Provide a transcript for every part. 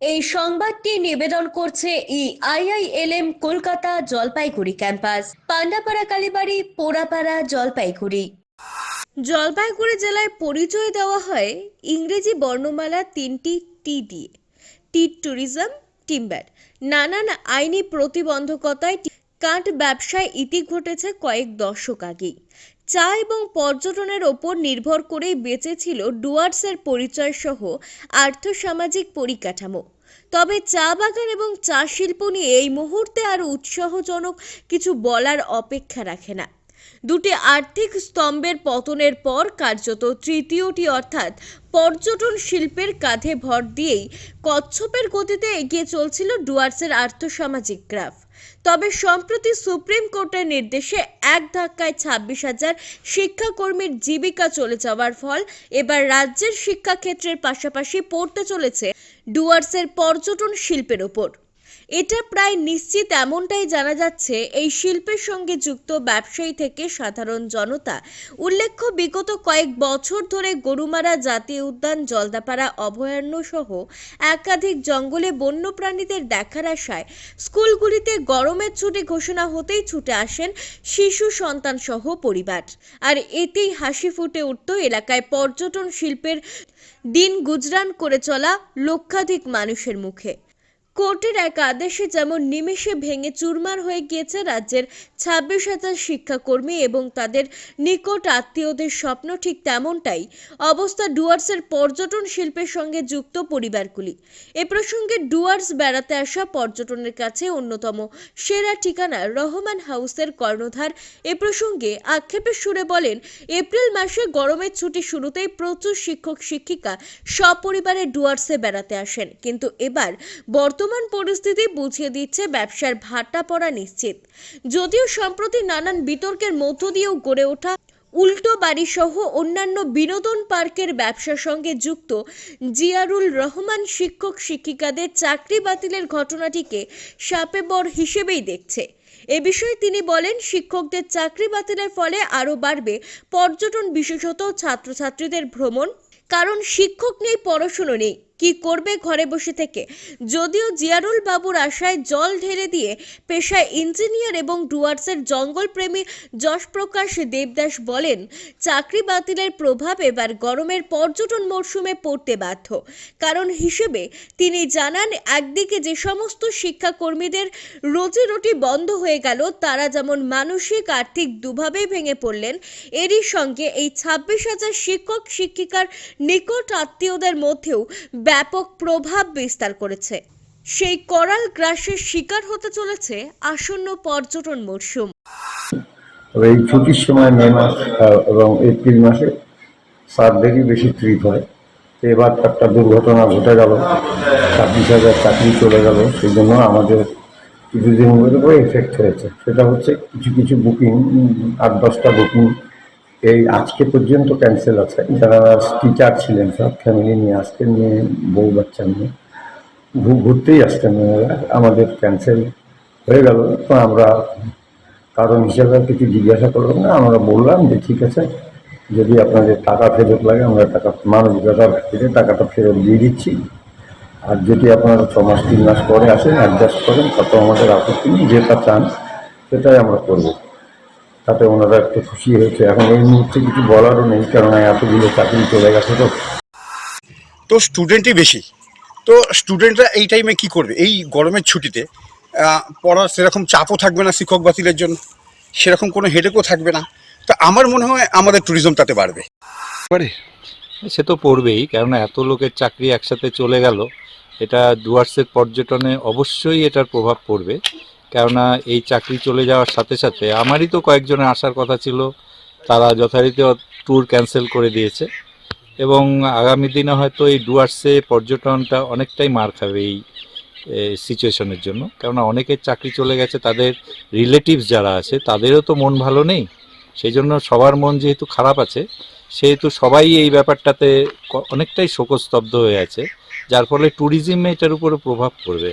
এই সংবাদটি নিবেদন করছে ই আইআইএলএম কলকাতা জলপাইগুড়ি ক্যাম্পাস। পান্ডাপাড়া কালীবাড়ি, পোড়াপাড়া জলপাইগুড়ি। জলপাইগুড়ি জেলায় পরিচয় দেওয়া হয় ইংরেজি বর্ণমালা তিনটি টি দিয়ে। টি ট্যুরিজম টিম্বার নানান আইনি প্রতিবন্ধকতায় কাঠ ব্যবসায় ইতি ঘটেছে কয়েক দশক আগেই। চা এবং পর্যটনের ওপর নির্ভর করেই বেঁচেছিল ডুয়ার্সের পরিচয় সহ আর্থসামাজিক পরিকাঠামো। তবে চা বাগান এবং চা শিল্প নিয়ে এই মুহূর্তে আর উৎসাহজনক কিছু বলার অপেক্ষা রাখে না। দুটি আর্থিক স্তম্ভের পতনের পর কার্যত তৃতীয়টি অর্থাৎ পর্যটন শিল্পের কাঁধে ভর দিয়েই কচ্ছপের গতিতে এগিয়ে চলছিল ডুয়ার্সের আর্থসামাজিক গ্রাফ। তবে সম্প্রতি সুপ্রিম কোর্টের নির্দেশে এক ধাক্কায় ছাব্বিশ হাজার শিক্ষাকর্মীর জীবিকা চলে যাওয়ার ফল এবার রাজ্যের শিক্ষাক্ষেত্রের পাশাপাশি পড়তে চলেছে ডুয়ার্সের পর্যটন শিল্পের ওপর। এটা প্রায় নিশ্চিত এমনটাই জানা যাচ্ছে, এই শিল্পের সঙ্গে যুক্ত ব্যবসায়ী থেকে সাধারণ জনতা। উল্লেখ্য, বিগত কয়েক বছর ধরে গরুমারা জাতীয় উদ্যান, জলদাপাড়া অভয়ারণ্য সহ একাধিক জঙ্গলে বন্যপ্রাণীদের দেখার আশায় স্কুলগুলিতে গরমের ছুটি ঘোষণা হতেই ছুটে আসেন শিশু সন্তান সহ পরিবার। আর এতেই হাসি ফুটে উঠত এলাকায় পর্যটন শিল্পের দিন গুজরান করে চলা লক্ষাধিক মানুষের মুখে। কোর্টের এক আদেশে যেমন নিমেষে ভেঙে চুরমার হয়ে গিয়েছে রাজ্যের ছাব্বিশ হাজার শিক্ষাকর্মী এবং তাদের নিকট আত্মীয়দের স্বপ্ন ঠিক তেমনটাই। অবস্থা ডুয়ার্সের পর্যটন শিল্পের সঙ্গে যুক্ত পরিবারগুলি। এ প্রসঙ্গে ডুয়ার্স বেড়াতে আসা পর্যটনের কাছে অন্যতম সেরা ঠিকানা রহমান হাউসের কর্ণধার। এ প্রসঙ্গে আক্ষেপের সুরে বলেন, এপ্রিল মাসে গরমের ছুটি শুরুতেই প্রচুর শিক্ষক শিক্ষিকা সপরিবারে ডুয়ার্সে বেড়াতে আসেন। কিন্তু এবার বর্তমান পরিস্থিতি বুঝিয়ে দিচ্ছে ব্যবসার ভাটা পড়া নিশ্চিত। যদিও সম্প্রতি নানান বিতর্কের মধ্য দিয়েও গড়ে ওঠা উল্টো বাড়ি সহ অন্যান্য বিনোদন পার্কের ব্যবসার সঙ্গে যুক্ত জিয়ারুল রহমান শিক্ষক শিক্ষিকাদের চাকরি বাতিলের ঘটনাটিকে সাপে বর হিসেবেই দেখছে। এ বিষয়ে তিনি বলেন, শিক্ষকদের চাকরি বাতিলের ফলে আরও বাড়বে পর্যটন বিশেষত ছাত্রছাত্রীদের ভ্রমণ, কারণ শিক্ষক নেই পড়াশুনো নেই। কি করবে ঘরে বসে থেকে? যদিও জিয়ারুল বাবুর আশায় জল ঢেলে দিয়ে পেশায় ইঞ্জিনিয়ার এবং ডুয়ার্সের জঙ্গলপ্রেমী যশপ্রকাশ দেবদাস বলেন, চাকরি বাতিলের প্রভাব এবার গরমের পর্যটন মরশুমে পড়তে বাধ্য। কারণ হিসেবে তিনি জানান, একদিকে যে সমস্ত শিক্ষাকর্মীদের রোজি রুটি বন্ধ হয়ে গেল, তারা যেমন মানসিক, আর্থিক দুভাবে ভেঙে পড়লেন, এরই সঙ্গে এই ছাব্বিশ হাজার শিক্ষক, শিক্ষিকার নিকট আত্মীয়দের মধ্যেও ব্যাপক প্রভাব বিস্তার করেছে। সেই করাল গ্রাসের শিকার হতে চলেছে আসন্ন পর্যটন মরশুম। এই ছুটির সময় মে মাস এবং এপ্রিল মাসে সার্ধেরই বেশি ট্রিপ হয়। তো এবার একটা দুর্ঘটনা ঘটে গেল, ছাব্বিশ হাজার চাকরি চলে গেল, সেই জন্য আমাদের কিছুদিনের উপরে এফেক্ট হয়েছে। সেটা হচ্ছে কিছু কিছু বুকিং আট, দশটা বুকিং এই আজকে পর্যন্ত ক্যান্সেল আছে। যারা টিচার ছিলেন সব ফ্যামিলি নিয়ে আসতেন নিয়ে, বউ বাচ্চা নিয়ে ঘুরতেই আসতেন আমাদের ক্যান্সেল হয়ে গেল। তো আমরা কারণ হিসেবে আর কিছু জিজ্ঞাসা করলাম না। আমরা বললাম যে, ঠিক আছে, যদি আপনাদের টাকা ফেরত লাগে, আমরা টাকা মানবিকতার ভিত্তিতে টাকাটা ফেরত দিয়ে দিচ্ছি। আর যদি আপনারা ছ মাস, তিন মাস পরে আসেন অ্যাডজাস্ট করেন, তত আমাদের আপত্তি নেই। যেটা চান, সেটাই আমরা করব। তাতে ওনারা একটু খুশি হয়েছে। এখন এই মুহূর্তে কিছু বলারও নেই কারণ এতগুলো চাকরি চলে গেছে তো। তো স্টুডেন্টই বেশি। তো স্টুডেন্টরা এই টাইমে কি করবে? এই গরমের ছুটিতে পড়ার সেরকম চাপও থাকবে না শিক্ষক বাতিলের জন্য। সেরকম কোনো হেডেকও থাকবে না। তো আমার মনে হয় আমাদের ট্যুরিজম তাতে বাড়বে। পারে সে তো পড়বেই কেননা এত লোকের চাকরি একসাথে চলে গেল। এটা ডুয়ার্সের পর্যটনে অবশ্যই এটার প্রভাব পড়বে। কেননা এই চাকরি চলে যাওয়ার সাথে সাথে আমারই তো কয়েকজনের আসার কথা ছিল, তারা যথারীতি ট্যুর ক্যান্সেল করে দিয়েছে এবং আগামী দিনে হয়তো এই ডুয়ার্সে পর্যটনটা অনেকটাই মার খাবে এই সিচুয়েশনের জন্য। কেননা অনেকের চাকরি চলে গেছে, তাদের রিলেটিভস যারা আছে, তাদেরও তো মন ভালো নেই। সেই জন্য সবার মন যেহেতু খারাপ আছে, সেহেতু সবাই এই ব্যাপারটাতে অনেকটাই শোকস্তব্ধ হয়ে আছে, যার ফলে ট্যুরিজমে এটার উপরে প্রভাব পড়বে।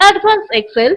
Advanced Excel.